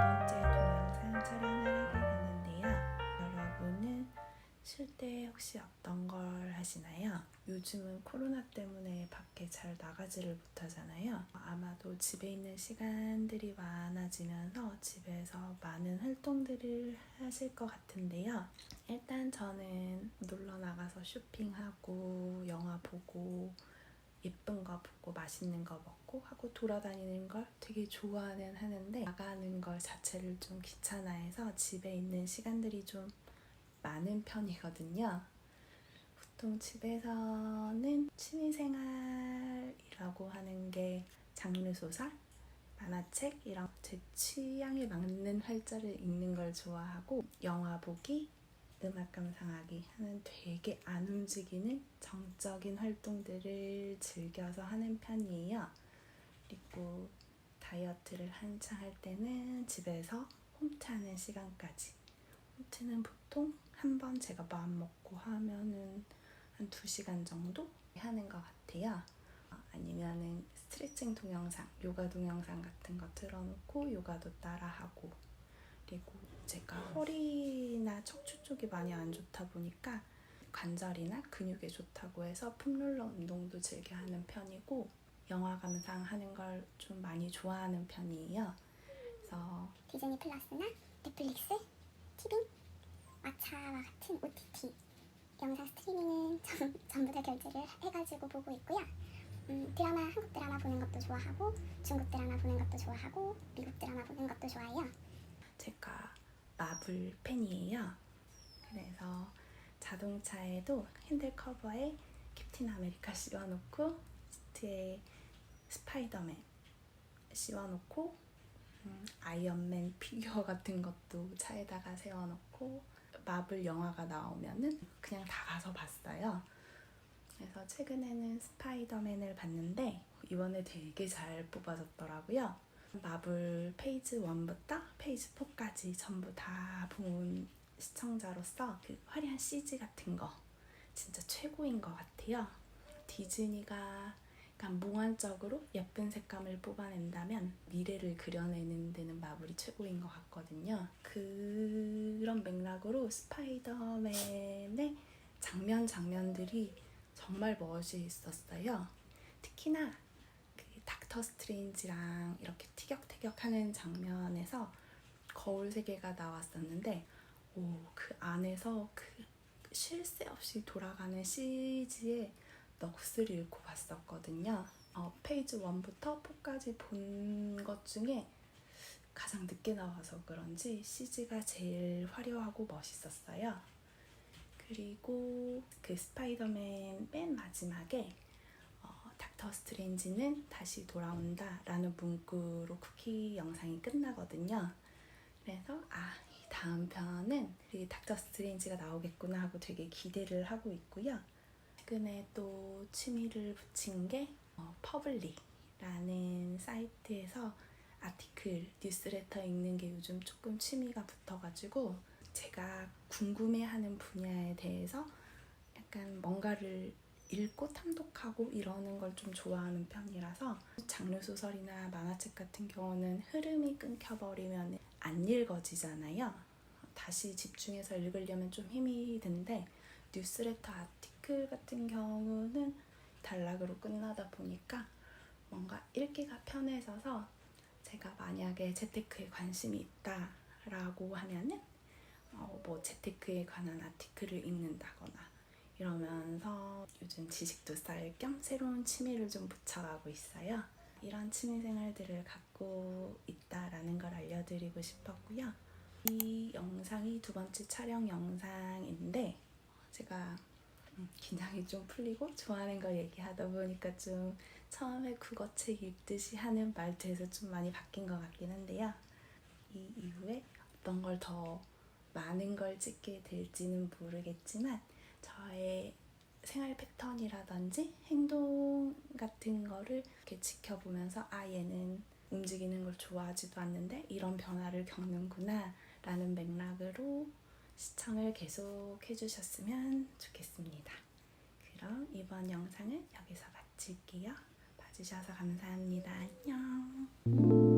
번째 동영상 촬영을 하게 됐는데요. 여러분은 쉴 때 혹시 어떤 걸 하시나요? 요즘은 코로나 때문에 밖에 잘 나가지를 못하잖아요. 아마도 집에 있는 시간들이 많아지면서 집에서 많은 활동들을 하실 것 같은데요. 일단 저는 놀러 나가서 쇼핑하고 영화 보고 예쁜 거 보고 맛있는 거 먹고 하고 돌아다니는 걸 되게 좋아는 하는데 나가는 걸 자체를 좀 귀찮아해서 집에 있는 시간들이 좀 많은 편이거든요. 보통 집에서는 취미생활이라고 하는 게 장르 소설, 만화책 이런 제 취향에 맞는 활자를 읽는 걸 좋아하고 영화 보기, 음악 감상하기 하는 되게 안 움직이는 정적인 활동들을 즐겨서 하는 편이에요. 그리고 다이어트를 한창 할 때는 집에서 홈트하는 시간까지. 홈트는 보통 한 번 제가 마음 먹고 하면은 한 2시간 정도 하는 것 같아요. 아니면은 스트레칭 동영상, 요가 동영상 같은 거 틀어놓고 요가도 따라하고 그리고 제가 허리나 척추 쪽이 많이 안 좋다 보니까 관절이나 근육에 좋다고 해서 폼롤러 운동도 즐겨 하는 편이고 영화 감상하는 걸 좀 많이 좋아하는 편이에요. 그래서 디즈니 플러스나 넷플릭스, 티빙, 왓챠와 같은 OTT 영상 스트리밍은 전, 전부 다 결제를 해가지고 보고 있고요. 음, 드라마, 한국 드라마 보는 것도 좋아하고 중국 드라마 보는 것도 좋아하고 미국 드라마 보는 것도 좋아해요. 제가 마블 팬이에요. 그래서 자동차에도 핸들 커버에 캡틴 아메리카 씌워놓고 시트에 스파이더맨 씌워놓고 음, 아이언맨 피규어 같은 것도 차에다가 세워놓고 마블 영화가 나오면은 그냥 다 가서 봤어요. 그래서 최근에는 스파이더맨을 봤는데 이번에 되게 잘 뽑아졌더라고요. 마블 페이지 1부터 페이지 4까지 전부 다 본 시청자로서 그 화려한 CG 같은 거 진짜 최고인 것 같아요. 디즈니가 약간 몽환적으로 예쁜 색감을 뽑아낸다면 미래를 그려내는 데는 마블이 최고인 것 같거든요. 그런 맥락으로 스파이더맨의 장면 장면들이 정말 멋있었어요. 특히나 그 닥터 스트레인지랑 이렇게 티격태격하는 장면에서 거울 세계가 나왔었는데 오, 그 안에서 그 쉴 새 없이 돌아가는 CG에 넋을 잃고 봤었거든요. 어, 페이지 1부터 4까지 본 것 중에 가장 늦게 나와서 그런지 CG가 제일 화려하고 멋있었어요. 그리고 그 스파이더맨 맨 마지막에 어, 닥터 스트레인지는 다시 돌아온다 라는 문구로 쿠키 영상이 끝나거든요. 그래서 다음 편은 이 닥터 스트레인지가 나오겠구나 하고 되게 기대를 하고 있고요. 최근에 또 취미를 붙인 게 어, 퍼블릭라는 사이트에서 아티클, 뉴스레터 읽는 게 요즘 조금 취미가 붙어가지고 제가 궁금해하는 분야에 대해서 약간 뭔가를 읽고 탐독하고 이러는 걸 좀 좋아하는 편이라서 장르 소설이나 만화책 같은 경우는 흐름이 끊겨버리면 안 읽어지잖아요. 다시 집중해서 읽으려면 좀 힘이 든데 뉴스레터 아티클 같은 경우는 단락으로 끝나다 보니까 뭔가 읽기가 편해져서 제가 만약에 재테크에 관심이 있다라고 하면은 어, 뭐 재테크에 관한 아티클을 읽는다거나 이러면서 요즘 지식도 쌓을 겸 새로운 취미를 좀 붙여가고 있어요. 이런 취미 생활들을 갖고 있다라는 걸 알려드리고 싶었고요. 이 영상이 두 번째 촬영 영상인데 제가 음, 긴장이 좀 풀리고 좋아하는 걸 얘기하다 보니까 좀 처음에 국어책 읽듯이 하는 말투에서 좀 많이 바뀐 것 같긴 한데요. 이 이후에 어떤 걸 더 많은 걸 찍게 될지는 모르겠지만 저의 생활 패턴이라든지 행동 같은 거를 이렇게 지켜보면서 아 얘는 움직이는 걸 좋아하지도 않는데 이런 변화를 겪는구나 라는 맥락으로 시청을 계속 해주셨으면 좋겠습니다. 그럼 이번 영상은 여기서 마칠게요. 봐주셔서 감사합니다. 안녕.